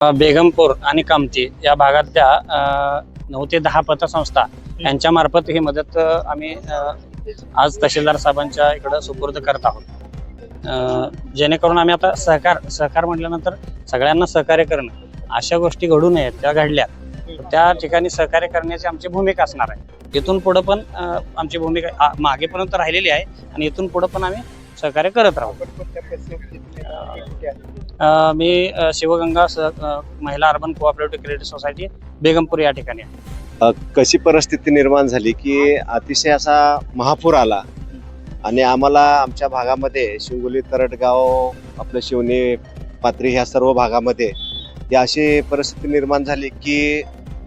बेगमपूर आणि कामती या भागातल्या नऊ ते दहा पतसंस्था यांच्या मार्फत ही मदत आम्ही आज तहसीलदार साहेबांच्या इकडं सुपूर्द करत आहोत. जेणेकरून आम्ही आता सहकार सहकार म्हटल्यानंतर सगळ्यांना सहकार्य करणं अशा गोष्टी घडू नयेत त्या घडल्या. त्या ठिकाणी सहकार्य करण्याची आमची भूमिका असणार आहे. इथून पुढं पण आमची भूमिका मागे मागेपर्यंत राहिलेली आहे आणि इथून पुढं पण आम्ही सहकार्य करत राहू अ, मी अ, शिवगंगा स- अ, महिला urban cooperative credit society Begampur या ठिकाणी आहे. अ, कशी परिस्थिती निर्माण झाली की अतिशय असा महापूर आला आणि आम्हाला आमच्या भागामध्ये शिंगोली तरटगाव आपलं शिवनी पात्री ह्या सर्व भागामध्ये ही अशी परिस्थिती निर्माण झाली की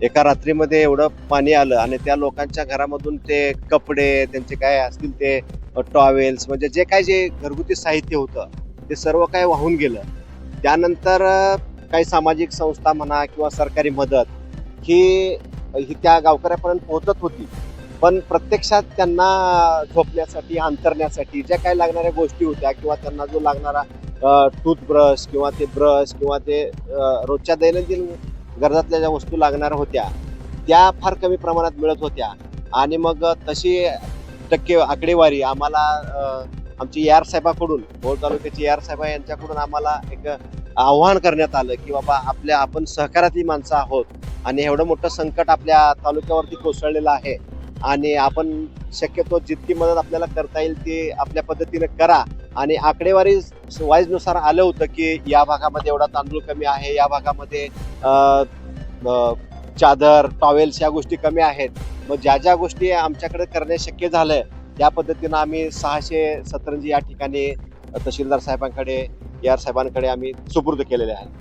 एका रात्रीमध्ये एवढं पाणी आलं आणि त्या लोकांच्या घरामधून ते कपडे त्यांचे काय असतील ते टॉवेल्स म्हणजे जे काय जे घरगुती साहित्य होतं ते सर्व काय वाहून गेलं. त्यानंतर काही सामाजिक संस्था म्हणा किंवा सरकारी मदत ही ही त्या गावकऱ्यापर्यंत पोहोचत होती. पण प्रत्यक्षात त्यांना झोपण्यासाठी अंतरण्यासाठी ज्या काही लागणाऱ्या गोष्टी होत्या किंवा त्यांना जो लागणारा टूथब्रश किंवा ते ब्रश किंवा ते रोजच्या दैनंदिन गरजातल्या ज्या वस्तू लागणाऱ्या होत्या त्या फार कमी प्रमाणात मिळत होत्या. आणि मग तशी टक्के आकडेवारी आम्हाला आमची यार साहेबाकडून भोर तालुक्याची यार साहेबा यांच्याकडून आम्हाला एक आव्हान करण्यात आलं की बाबा आपल्या आपण सहकारातली माणसं आहोत आणि एवढं मोठं संकट आपल्या तालुक्यावरती कोसळलेलं आहे आणि आपण शक्यतो जितकी मदत आपल्याला करता येईल ती आपल्या पद्धतीने करा आणि आकडेवारी वाईजनुसार आलं होतं की या भागामध्ये एवढा तांदूळ कमी आहे या भागामध्ये चादर टॉवेल्स या गोष्टी कमी आहेत. मग ज्या ज्या गोष्टी आमच्याकडे करणे शक्य झालंय त्या पद्धतीनं आम्ही सहाशे सतरंजी या ठिकाणी तहसीलदार साहेबांकडे या साहेबांकडे आम्ही सुपूर्द केलेले आहे.